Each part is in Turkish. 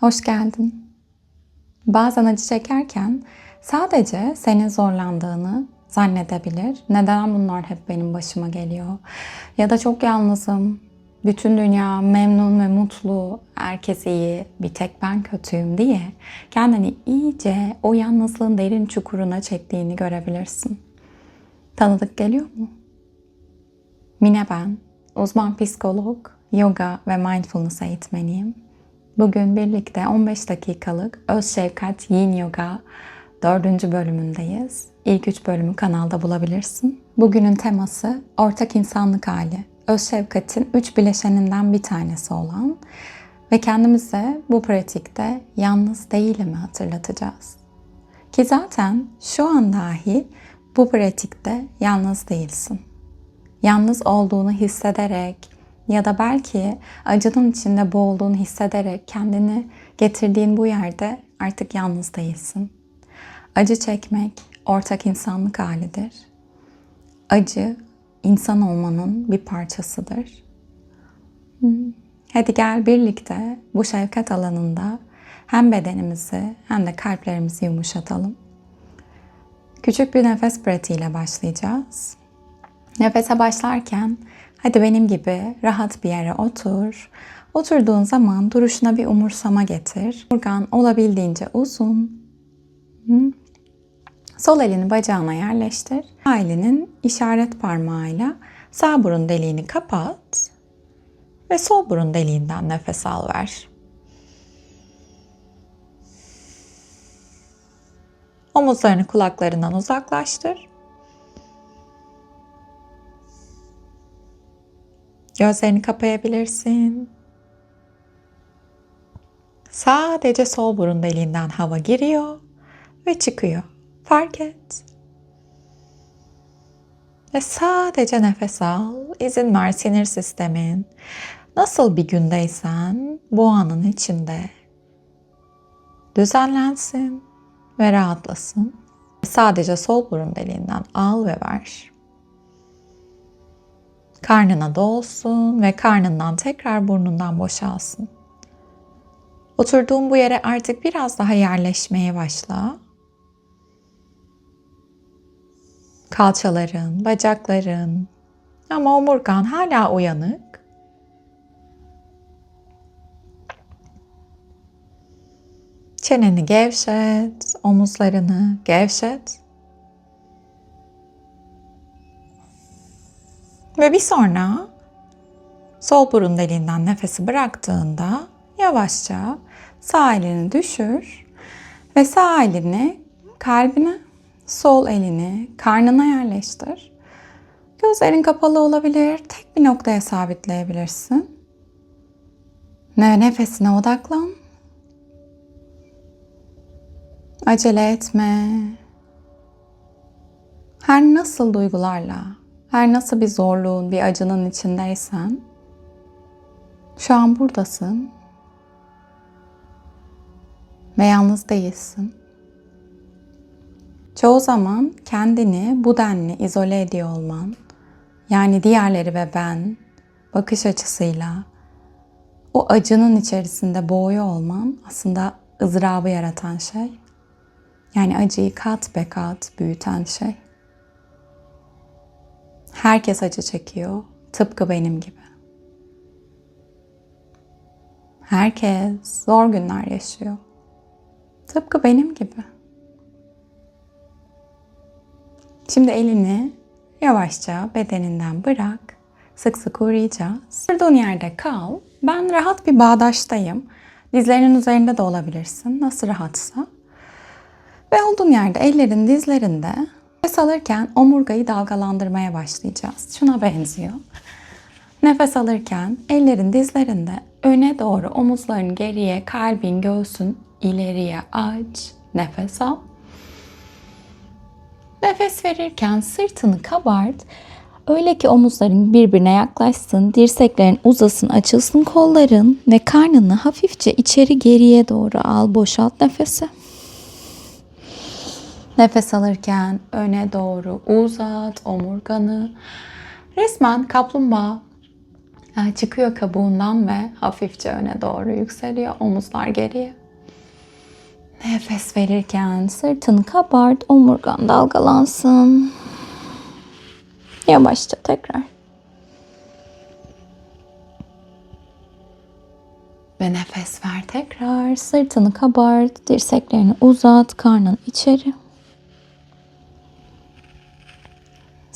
Hoş geldin. Bazen acı çekerken sadece senin zorlandığını zannedebilir. Neden bunlar hep benim başıma geliyor? Ya da çok yalnızım. Bütün dünya memnun ve mutlu. Herkes iyi. Bir tek ben kötüyüm diye kendini iyice o yalnızlığın derin çukuruna çektiğini görebilirsin. Tanıdık geliyor mu? Mine ben. Uzman psikolog, yoga ve mindfulness eğitmeniyim. Bugün birlikte 15 dakikalık Öz Şefkat Yin Yoga 4. bölümündeyiz. İlk 3 bölümü kanalda bulabilirsin. Bugünün teması ortak insanlık hali. Öz şefkatin 3 bileşeninden bir tanesi olan ve kendimize bu pratikte yalnız değilimi hatırlatacağız. Ki zaten şu an dahi bu pratikte yalnız değilsin. Yalnız olduğunu hissederek, ya da belki acının içinde boğulduğunu hissederek kendini getirdiğin bu yerde artık yalnız değilsin. Acı çekmek ortak insanlık halidir. Acı insan olmanın bir parçasıdır. Hadi gel birlikte bu şefkat alanında hem bedenimizi hem de kalplerimizi yumuşatalım. Küçük bir nefes pratiğiyle başlayacağız. Nefese başlarken Hadi benim gibi rahat bir yere otur. Oturduğun zaman duruşuna bir umursama getir. Organ olabildiğince uzun. Sol elini bacağına yerleştir. Sağ elinin işaret parmağıyla sağ burun deliğini kapat ve sol burun deliğinden nefes al ver. Omuzlarını kulaklarından uzaklaştır. Gözlerini kapayabilirsin. Sadece sol burun deliğinden hava giriyor ve çıkıyor. Fark et. Ve sadece nefes al. İzin ver sinir sistemin. Nasıl bir gündeysen bu anın içinde düzenlensin ve rahatlasın. Sadece sol burun deliğinden al ve ver. Karnına dolsun ve karnından tekrar burnundan boşalsın. Oturduğun bu yere artık biraz daha yerleşmeye başla. Kalçaların, bacakların ama omurgan hala uyanık. Çeneni gevşet, omuzlarını gevşet. Ve bir sonra sol burun deliğinden nefesi bıraktığında yavaşça sağ elini düşür ve sağ elini kalbine, sol elini karnına yerleştir. Gözlerin kapalı olabilir, tek bir noktaya sabitleyebilirsin. Ne nefesine odaklan. Acele etme. Her nasıl duygularla her nasıl bir zorluğun, bir acının içindeysen şu an buradasın ve yalnız değilsin. Çoğu zaman kendini bu denli izole ediyor olman, yani diğerleri ve ben bakış açısıyla o acının içerisinde boğuyor olman aslında ızdırabı yaratan şey. Yani acıyı kat be kat büyüten şey. Herkes acı çekiyor, tıpkı benim gibi. Herkes zor günler yaşıyor. Tıpkı benim gibi. Şimdi elini yavaşça bedeninden bırak. Sık sık uğrayacağız. Durduğun yerde kal. Ben rahat bir bağdaştayım. Dizlerinin üzerinde de olabilirsin. Nasıl rahatsa. Ve olduğun yerde ellerin dizlerinde Nefes alırken omurgayı dalgalandırmaya başlayacağız. Şuna benziyor. Nefes alırken ellerin dizlerinde öne doğru omuzların geriye, kalbin, göğsün ileriye aç. Nefes al. Nefes verirken sırtını kabart. Öyle ki omuzların birbirine yaklaşsın, dirseklerin uzasın, açılsın kolların ve karnını hafifçe içeri geriye doğru al, boşalt nefesi. Nefes alırken öne doğru uzat omurganı. Resmen kaplumbağa e, çıkıyor kabuğundan ve hafifçe öne doğru yükseliyor. Omuzlar geriye. Nefes verirken sırtını kabart, omurgan dalgalansın. Yavaşça tekrar. Ve nefes ver tekrar. Sırtını kabart, dirseklerini uzat, karnın içeri.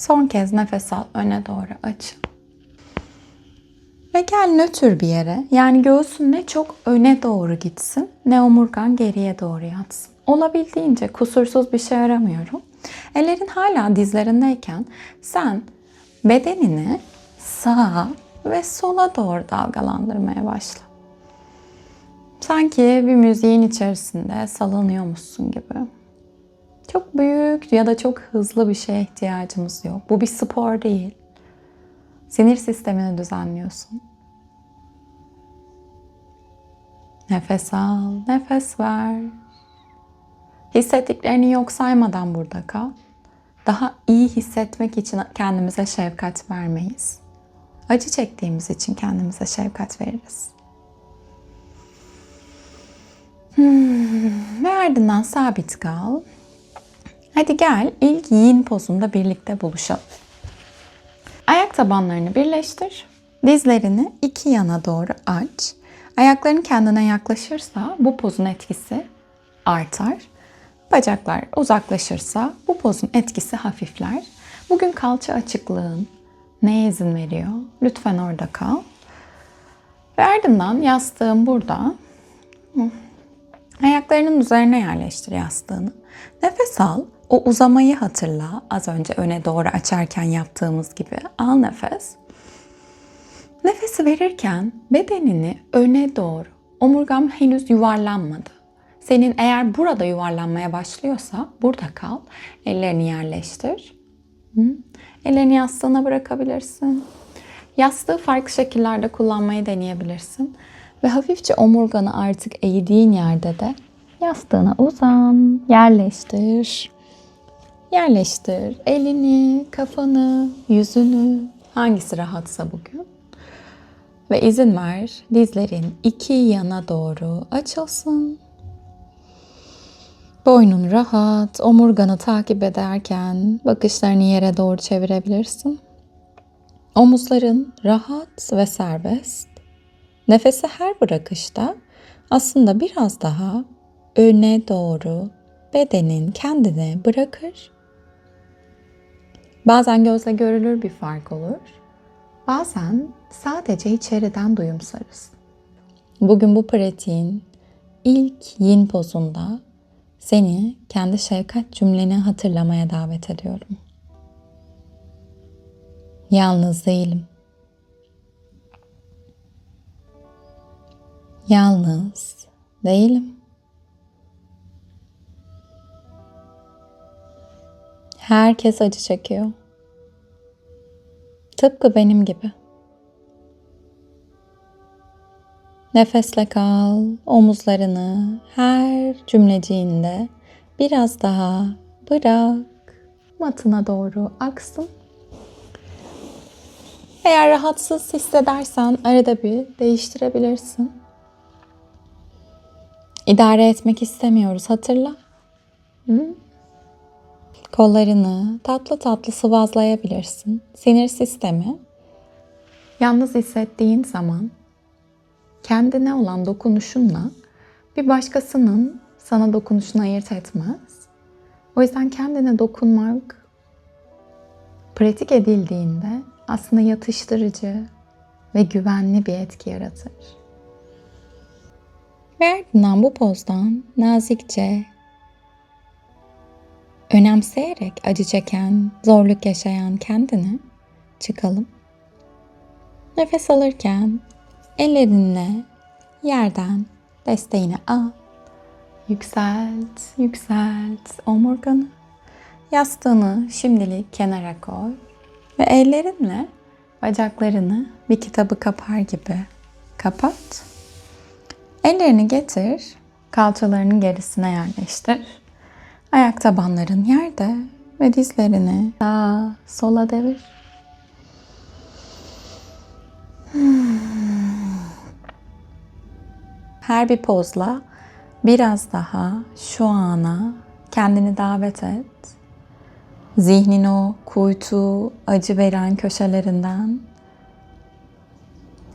Son kez nefes al, öne doğru aç. Ve gel nötr bir yere. Yani göğsün ne çok öne doğru gitsin ne omurgan geriye doğru yatsın. Olabildiğince kusursuz bir şey aramıyorum. Ellerin hala dizlerindeyken sen bedenini sağa ve sola doğru dalgalandırmaya başla. Sanki bir müziğin içerisinde sallanıyormuşsun gibi. Çok büyük ya da çok hızlı bir şeye ihtiyacımız yok. Bu bir spor değil. Sinir sistemini düzenliyorsun. Nefes al, nefes ver. Hissettiklerini yok saymadan burada kal. Daha iyi hissetmek için kendimize şefkat vermeyiz. Acı çektiğimiz için kendimize şefkat veririz. Hmm, ve ardından sabit kal. Hadi gel ilk yin pozunda birlikte buluşalım. Ayak tabanlarını birleştir. Dizlerini iki yana doğru aç. Ayakların kendine yaklaşırsa bu pozun etkisi artar. Bacaklar uzaklaşırsa bu pozun etkisi hafifler. Bugün kalça açıklığın neye izin veriyor? Lütfen orada kal. Ve ardından yastığın burada. Ayaklarının üzerine yerleştir yastığını. Nefes al. O uzamayı hatırla. Az önce öne doğru açarken yaptığımız gibi. Al nefes. Nefesi verirken bedenini öne doğru. Omurgam henüz yuvarlanmadı. Senin eğer burada yuvarlanmaya başlıyorsa burada kal. Ellerini yerleştir. Ellerini yastığına bırakabilirsin. Yastığı farklı şekillerde kullanmayı deneyebilirsin. Ve hafifçe omurganı artık eğdiğin yerde de yastığına uzan, yerleştir. Yerleştir elini, kafanı, yüzünü, hangisi rahatsa bugün. Ve izin ver dizlerin iki yana doğru açılsın. Boynun rahat, omurganı takip ederken bakışlarını yere doğru çevirebilirsin. Omuzların rahat ve serbest. Nefesi her bırakışta aslında biraz daha öne doğru bedenin kendine bırakır. Bazen gözle görülür bir fark olur. Bazen sadece içeriden duyumsarız. Bugün bu pratiğin ilk yin pozunda seni kendi şefkat cümleni hatırlamaya davet ediyorum. Yalnız değilim. Yalnız değilim. Herkes acı çekiyor. Tıpkı benim gibi. Nefesle kal, omuzlarını her cümleciğinde biraz daha bırak. Matına doğru aksın. Eğer rahatsız hissedersen arada bir değiştirebilirsin. İdare etmek istemiyoruz hatırla. Hı? Kollarını tatlı tatlı sıvazlayabilirsin. Sinir sistemi yalnız hissettiğin zaman kendine olan dokunuşunla bir başkasının sana dokunuşunu ayırt etmez. O yüzden kendine dokunmak pratik edildiğinde aslında yatıştırıcı ve güvenli bir etki yaratır. Ve ardından bu pozdan nazikçe önemseyerek acı çeken, zorluk yaşayan kendini çıkalım. Nefes alırken ellerinle yerden desteğini al. Yükselt, yükselt omurganı. Yastığını şimdilik kenara koy ve ellerinle bacaklarını bir kitabı kapar gibi kapat. Ellerini getir, kalçalarının gerisine yerleştir. Ayak tabanların yerde ve dizlerini sağa sola devir. Her bir pozla biraz daha şu ana kendini davet et. Zihnin o kuytu, acı veren köşelerinden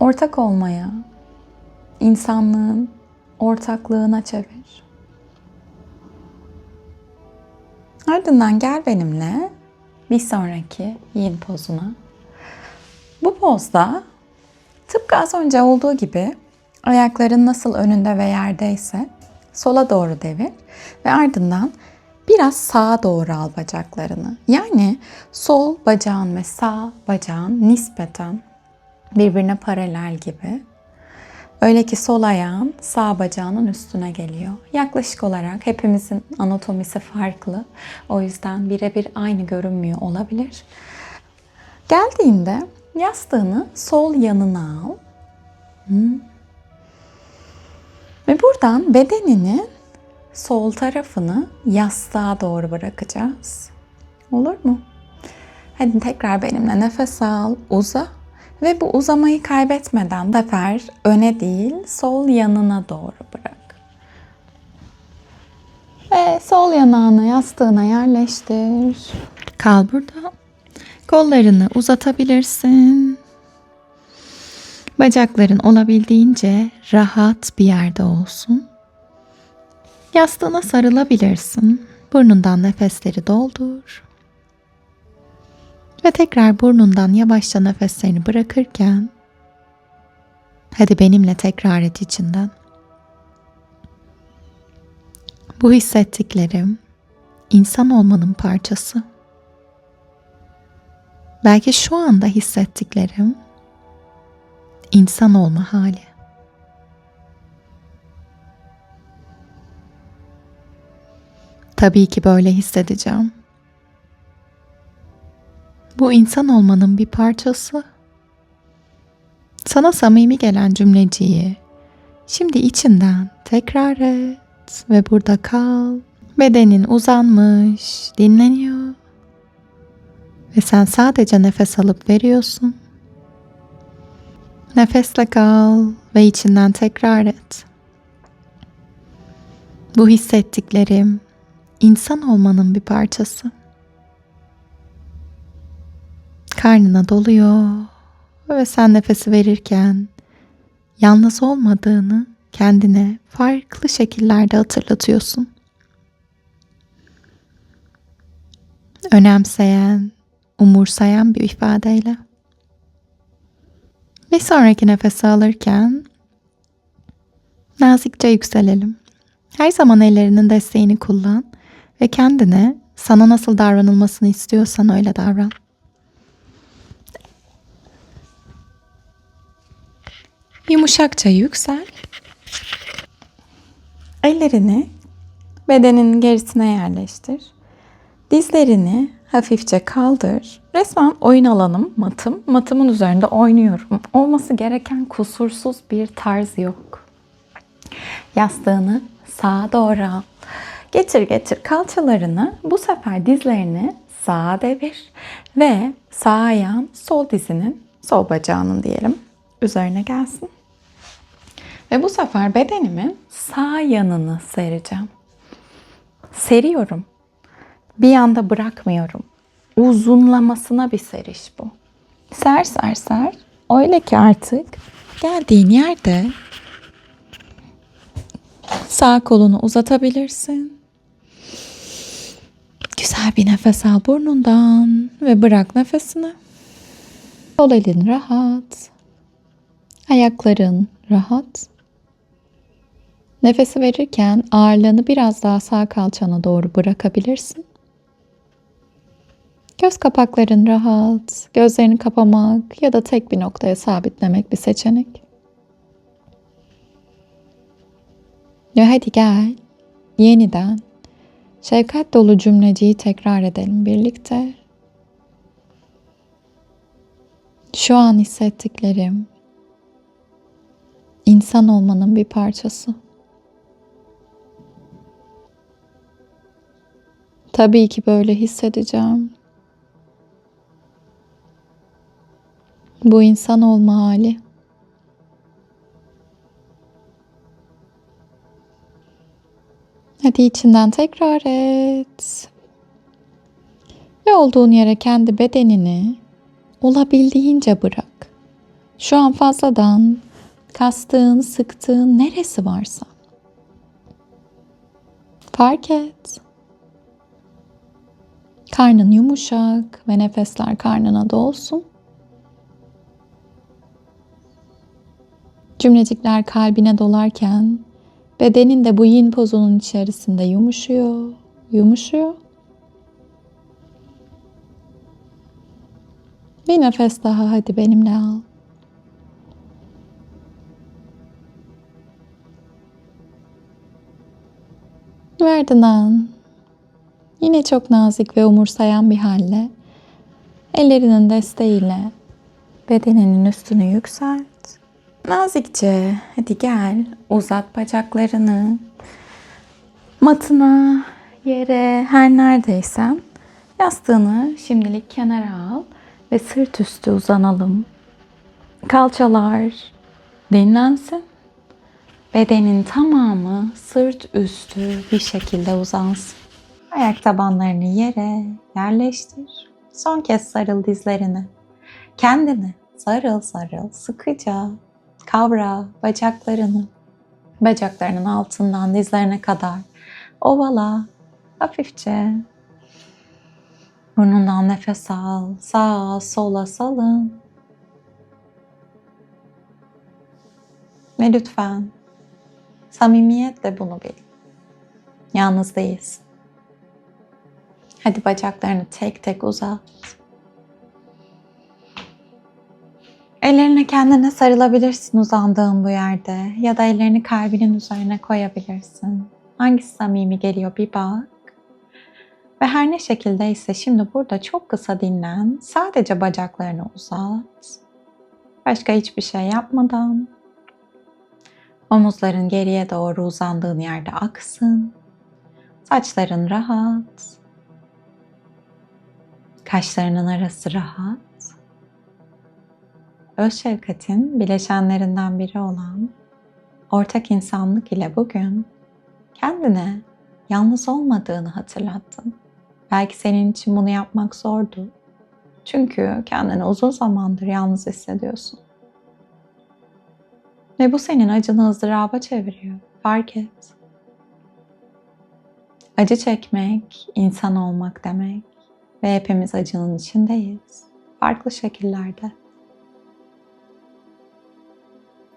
ortak olmaya, insanlığın ortaklığına çevir. Ardından gel benimle bir sonraki yin pozuna. Bu pozda tıpkı az önce olduğu gibi ayakların nasıl önünde ve yerdeyse sola doğru devir ve ardından biraz sağa doğru al bacaklarını. Yani sol bacağın ve sağ bacağın nispeten birbirine paralel gibi. Öyle ki sol ayağın sağ bacağının üstüne geliyor. Yaklaşık olarak hepimizin anatomisi farklı. O yüzden birebir aynı görünmüyor olabilir. Geldiğinde yastığını sol yanına al. Ve buradan bedenini sol tarafını yastığa doğru bırakacağız. Olur mu? Hadi tekrar benimle nefes al, uza ve bu uzamayı kaybetmeden sefer öne değil sol yanına doğru bırak. Ve sol yanağını yastığına yerleştir. Kal burada. Kollarını uzatabilirsin. Bacakların olabildiğince rahat bir yerde olsun. Yastığına sarılabilirsin. Burnundan nefesleri doldur. Ve tekrar burnundan yavaşça nefeslerini bırakırken hadi benimle tekrar et içinden. Bu hissettiklerim insan olmanın parçası. Belki şu anda hissettiklerim insan olma hali. Tabii ki böyle hissedeceğim. Bu insan olmanın bir parçası. Sana samimi gelen cümleciyi şimdi içinden tekrar et ve burada kal. Bedenin uzanmış, dinleniyor. Ve sen sadece nefes alıp veriyorsun. Nefesle kal ve içinden tekrar et. Bu hissettiklerim insan olmanın bir parçası. Karnına doluyor ve sen nefesi verirken yalnız olmadığını kendine farklı şekillerde hatırlatıyorsun. Önemseyen, umursayan bir ifadeyle. Bir sonraki nefesi alırken nazikçe yükselelim. Her zaman ellerinin desteğini kullan ve kendine sana nasıl davranılmasını istiyorsan öyle davran. Yumuşakça yüksel. Ellerini bedenin gerisine yerleştir. Dizlerini hafifçe kaldır. Resmen oyun alanım matım. Matımın üzerinde oynuyorum. Olması gereken kusursuz bir tarz yok. Yastığını sağa doğru al. Getir getir kalçalarını bu sefer dizlerini sağa devir ve sağ ayağın sol dizinin sol bacağının diyelim üzerine gelsin. Ve bu sefer bedenimin sağ yanını sereceğim. Seriyorum. Bir anda bırakmıyorum. Uzunlamasına bir seriş bu. Ser ser ser. Öyle ki artık geldiğin yerde sağ kolunu uzatabilirsin. Güzel bir nefes al burnundan ve bırak nefesini. Sol elin rahat. Ayakların rahat. Nefesi verirken ağırlığını biraz daha sağ kalçana doğru bırakabilirsin. Göz kapakların rahat, gözlerini kapamak ya da tek bir noktaya sabitlemek bir seçenek. Ve hadi gel, yeniden şefkat dolu cümleciyi tekrar edelim birlikte. Şu an hissettiklerim insan olmanın bir parçası. Tabii ki böyle hissedeceğim. Bu insan olma hali. Hadi içinden tekrar et. Ve olduğun yere kendi bedenini olabildiğince bırak. Şu an fazladan kastığın, sıktığın neresi varsa. Fark et. Karnın yumuşak ve nefesler karnına dolsun. Cümlecikler kalbine dolarken bedenin de bu yin pozunun içerisinde yumuşuyor, yumuşuyor. Bir nefes daha hadi benimle al. Ardından yine çok nazik ve umursayan bir halle ellerinin desteğiyle bedeninin üstünü yükselt. Nazikçe hadi gel uzat bacaklarını matına, yere her neredeysen yastığını şimdilik kenara al ve sırt üstü uzanalım. Kalçalar dinlensin. Bedenin tamamı sırt üstü bir şekilde uzansın. Ayak tabanlarını yere yerleştir. Son kez sarıl dizlerine. Kendini sarıl sarıl sıkıca kavra bacaklarını. Bacaklarının altından dizlerine kadar ovala hafifçe. Burnundan nefes al. Sağa sola salın. Ve lütfen samimiyetle bunu bil. Yalnız değilsin. Hadi bacaklarını tek tek uzat. Ellerine kendine sarılabilirsin uzandığın bu yerde ya da ellerini kalbinin üzerine koyabilirsin. Hangisi samimi geliyor bir bak. Ve her ne şekildeyse şimdi burada çok kısa dinlen. Sadece bacaklarını uzat. Başka hiçbir şey yapmadan. Omuzların geriye doğru uzandığın yerde aksın. Saçların rahat. Kaşlarının arası rahat. Öz şefkatin bileşenlerinden biri olan ortak insanlık ile bugün kendine yalnız olmadığını hatırlattın. Belki senin için bunu yapmak zordu. Çünkü kendini uzun zamandır yalnız hissediyorsun. Ve bu senin acını ızdıraba çeviriyor. Fark et. Acı çekmek, insan olmak demek. Ve hepimiz acının içindeyiz. Farklı şekillerde.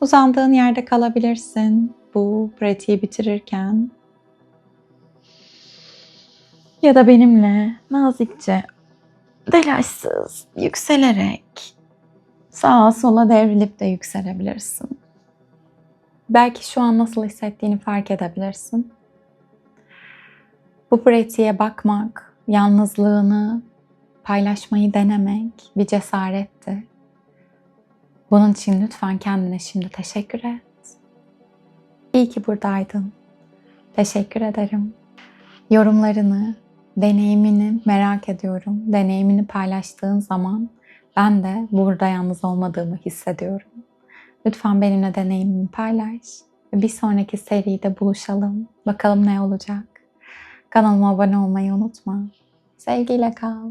Uzandığın yerde kalabilirsin bu pratiği bitirirken. Ya da benimle nazikçe, telaşsız, yükselerek sağa sola devrilip de yükselebilirsin. Belki şu an nasıl hissettiğini fark edebilirsin. Bu pratiğe bakmak, yalnızlığını paylaşmayı denemek bir cesaretti. Bunun için lütfen kendine şimdi teşekkür et. İyi ki buradaydın. Teşekkür ederim. Yorumlarını, deneyimini merak ediyorum. Deneyimini paylaştığın zaman ben de burada yalnız olmadığımı hissediyorum. Lütfen benimle deneyimini paylaş. Bir sonraki seride buluşalım. Bakalım ne olacak. Kanalıma abone olmayı unutma. Sevgiyle kal.